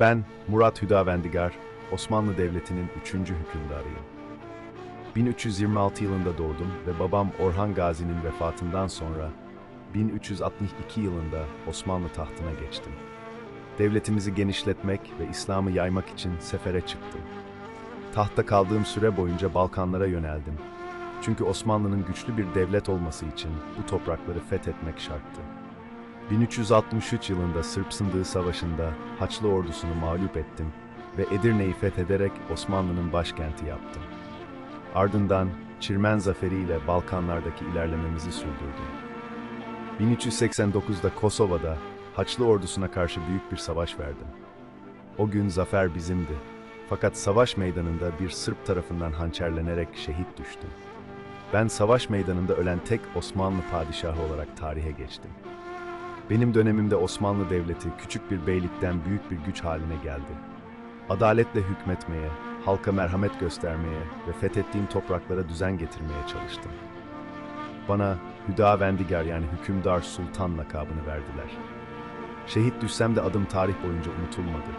Ben Murat Hüdavendigar, Osmanlı Devleti'nin 3. hükümdarıyım. 1326 yılında doğdum ve babam Orhan Gazi'nin vefatından sonra 1362 yılında Osmanlı tahtına geçtim. Devletimizi genişletmek ve İslam'ı yaymak için sefere çıktım. Tahtta kaldığım süre boyunca Balkanlara yöneldim. Çünkü Osmanlı'nın güçlü bir devlet olması için bu toprakları fethetmek şarttı. 1363 yılında Sırp Sındığı Savaşı'nda Haçlı ordusunu mağlup ettim ve Edirne'yi fethederek Osmanlı'nın başkenti yaptım. Ardından Çirmen Zaferi ile Balkanlardaki ilerlememizi sürdürdüm. 1389'da Kosova'da Haçlı ordusuna karşı büyük bir savaş verdim. O gün zafer bizimdi. Fakat savaş meydanında bir Sırp tarafından hançerlenerek şehit düştüm. Ben savaş meydanında ölen tek Osmanlı padişahı olarak tarihe geçtim. Benim dönemimde Osmanlı Devleti küçük bir beylikten büyük bir güç haline geldi. Adaletle hükmetmeye, halka merhamet göstermeye ve fethettiğim topraklara düzen getirmeye çalıştım. Bana Hüdavendigar yani hükümdar sultan lakabını verdiler. Şehit düşsem de adım tarih boyunca unutulmadı.